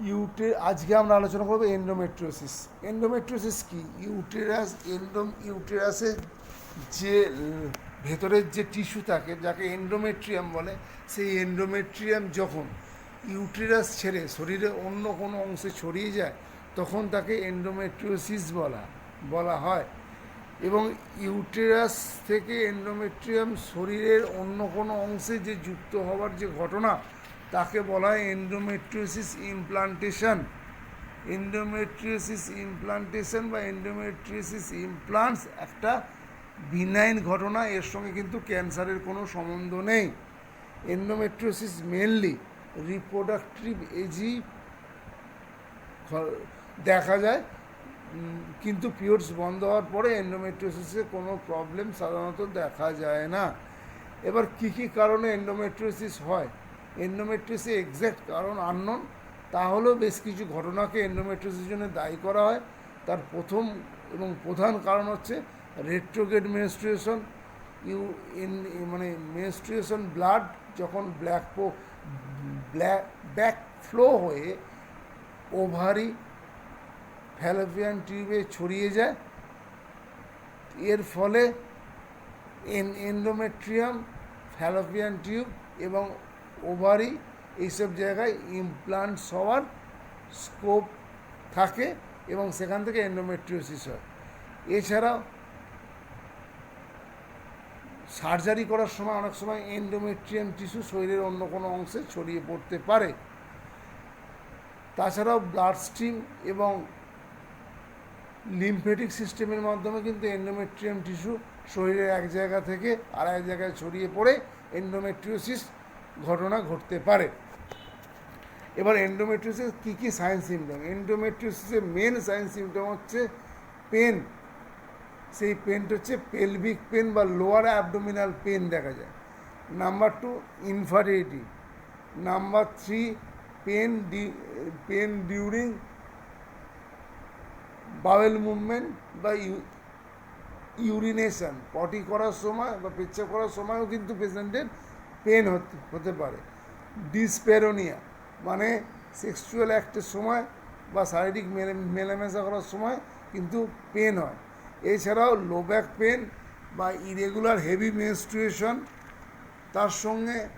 ইউটে আজকে আমরা আলোচনা করব এন্ডোমেট্রিওসিস এন্ডোমেট্রিওসিস কি? ইউটেরাস এন্ডোম ইউটেরাসের যে ভেতরের যে টিস্যু থাকে, যাকে এন্ডোমেট্রিয়াম বলে, সেই এন্ডোমেট্রিয়াম যখন ইউটেরাস ছেড়ে শরীরে অন্য কোনো অংশে ছড়িয়ে যায়, তখন তাকে এন্ডোমেট্রিওসিস বলা বলা হয়। এবং ইউটেরাস থেকে এন্ডোমেট্রিয়াম শরীরের অন্য কোনো অংশে যে যুক্ত হওয়ার যে ঘটনা তাকে বলা হয় এন্ডোমেট্রিওসিস ইমপ্লান্টেশন এন্ডোমেট্রিওসিস ইমপ্লান্টেশন বা এন্ডোমেট্রিওসিস ইমপ্লান্টস একটা বিনাইন ঘটনা, এর সঙ্গে কিন্তু ক্যান্সারের কোনো সম্বন্ধ নেই। এন্ডোমেট্রিওসিস মেনলি রিপ্রোডাক্টিভ এজি দেখা যায় কিন্তু পিরিয়ডস বন্ধ হওয়ার পরে এন্ডোমেট্রিওসিসে কোনো প্রবলেম সাধারণত দেখা যায় না। এবার কী কী কারণে এন্ডোমেট্রিওসিস হয়? এন্ডোমেট্রিওসিস এক্স্যাক্ট কারণ আননোন তাহলেও বেশ কিছু ঘটনাকে এন্ডোমেট্রিওসিসের জন্য দায়ী করা হয়। তার প্রথম এবং প্রধান কারণ হচ্ছে রেট্রোগেড মেনস্ট্রুয়েশন ইউ মানে মেনস্ট্রুয়েশন ব্লাড যখন ব্ল্যাক পো ব্ল্যাক ব্যাক ফ্লো হয়ে ওভারি ফ্যালোপিয়ান টিউবে ছড়িয়ে যায়, এর ফলে এন এন্ডোমেট্রিয়াম ফ্যালোপিয়ান টিউব এবং ওভারি এইসব জায়গায় ইমপ্লান্টস হওয়ার স্কোপ থাকে এবং সেখান থেকে এন্ডোমেট্রিওসিস হয়। এছাড়াও সার্জারি করার সময় অনেক সময় এন্ডোমেট্রিয়াম টিস্যু শরীরের অন্য কোনো অংশে ছড়িয়ে পড়তে পারে। তাছাড়াও ব্লাড স্ট্রিম এবং লিম্ফেটিক সিস্টেমের মাধ্যমে কিন্তু এন্ডোমেট্রিয়াম টিস্যু শরীরের এক জায়গা থেকে আর এক জায়গায় ছড়িয়ে পড়ে। এন্ডোমেট্রিওসিস ঘটনা ঘটতে পারে। এবার এন্ডোমেট্রিওসিস কী কী সাইন সিমটম এন্ডোমেট্রিওসিসের মেন সাইন সিমটম হচ্ছে পেন সেই পেনটা হচ্ছে পেলভিক পেন বা লোয়ার অ্যাবডোমিনাল পেন দেখা যায়। Number two infertility number three pain D pain during bowel movement বা ইউরিনেশন পটি করার সময় বা পেচ্ছাপ করার সময়ও কিন্তু পেশেন্টের পেন হতে হতে পারে। ডিসপেরোনিয়া মানে সেক্সুয়াল অ্যাক্টের সময় বা শারীরিক মেলে, মেলামেশা করার সময় কিন্তু পেন হয়। এছাড়াও লো ব্যাক পেন বা ইরেগুলার হেভি মেনস্ট্রুয়েশন তার সঙ্গে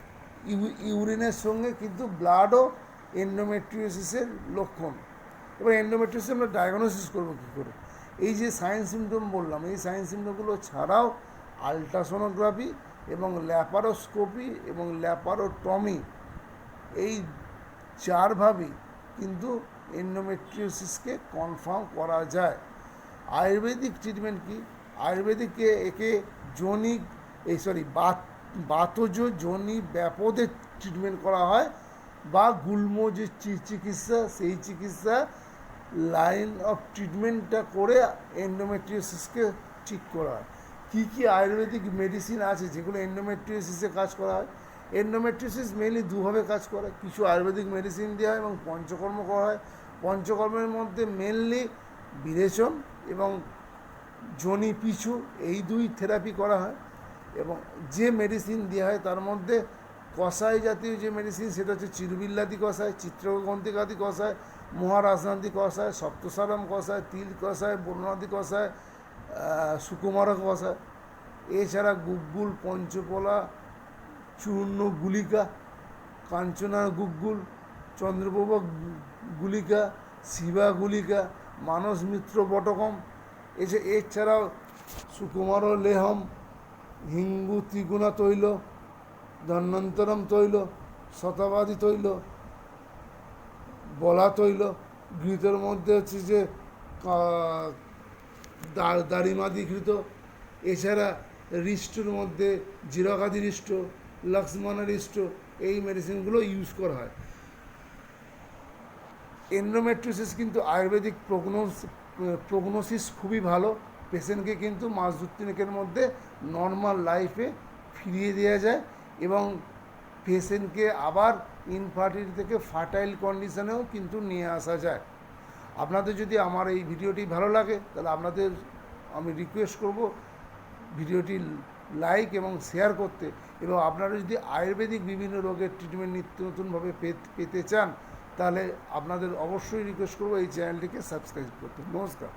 ইউ- ইউরিনের সঙ্গে কিন্তু ব্লাডও এন্ডোমেট্রিওসিসের লক্ষণ। এবার এন্ডোমেট্রিওসিস আমরা ডায়াগনোসিস করব কী করে? এই যে সাইন সিমটম বললাম, এই সাইন সিমটমগুলো ছাড়াও আলট্রাসোনোগ্রাফি এবং ল্যাপারোস্কোপি এবং ল্যাপারোটমি এই চারভাবেই কিন্তু এন্ডোমেট্রিওসিসকে কনফার্ম করা যায়। আয়ুর্বেদিক ট্রিটমেন্ট কি? আয়ুর্বেদিকে একে জনিক এই সরি বাত বাতজ জনি ব্যাপদে ট্রিটমেন্ট করা হয় বা গুল্ম যে চিকিৎসা, সেই চিকিৎসা লাইন অফ ট্রিটমেন্টটা করে এন্ডোমেট্রিওসিসকে ঠিক করা হয়। কী কী আয়ুর্বেদিক মেডিসিন আছে, যেগুলো এন্ডোমেট্রিওসিসে কাজ করা হয়? এন্ডোমেট্রিওসিস মেনলি দুভাবে কাজ করে। কিছু আয়ুর্বেদিক মেডিসিন দেওয়া হয় এবং পঞ্চকর্ম করা হয়। পঞ্চকর্মের মধ্যে মেনলি বিরেচন এবং জনি পিছু এই দুই থেরাপি করা হয় এবং যে মেডিসিন দেওয়া হয় তার মধ্যে কষায় জাতীয় যে মেডিসিন সেটা হচ্ছে চিরবিল্লাদি কষায় চিত্রগ্রন্থিকাদি কষায় মহারাজনাদি কষায় সপ্তসারম কষায় তিল কষায় বর্ণাদি কষায় আহ, সুকুমার কষায় এছাড়া গুগ্গুল পঞ্চপলা চূর্ণ গুলিকা কাঞ্চনা গুগ্গুল চন্দ্রপ্রভা গুলিকা শিবা গুলিকা মানস মিত্র বটকম এছে এছাড়াও সুকুমার লেহম হিঙ্গু ত্রিগুণা তৈল ধন্বন্তরম তৈল শতাবাদী তৈল বলা তৈল। ঘৃতের মধ্যে হচ্ছে যে কা- দা- দাড়িমাদি ঘৃত এছাড়া রিষ্টর মধ্যে জিরকাদি রিষ্ট লক্ষ্মণা রিষ্ট এই মেডিসিনগুলো ইউজ করা হয়। এন্ডোমেট্রিসিস কিন্তু আয়ুর্বেদিক প্রগনোস প্রগনোসিস খুবই ভালো। পেশেন্টকে কিন্তু মাস দু তিনেকের মধ্যে নর্মাল লাইফে ফিরিয়ে দেওয়া যায় এবং পেশেন্টকে আবার ইনফার্টিলিটি থেকে ফার্টাইল কন্ডিশনেও কিন্তু নিয়ে আসা যায়। আপনাদের যদি আমার এই ভিডিওটি ভালো লাগে, তাহলে আপনাদের আমি রিকোয়েস্ট করব ভিডিওটি লাইক এবং শেয়ার করতে। এবং আপনারা যদি আয়ুর্বেদিক বিভিন্ন রোগের ট্রিটমেন্ট নিত্য নতুনভাবে পেতে চান, তাহলে আপনাদের অবশ্যই রিকোয়েস্ট করব এই চ্যানেলটিকে সাবস্ক্রাইব করতে। নমস্কার।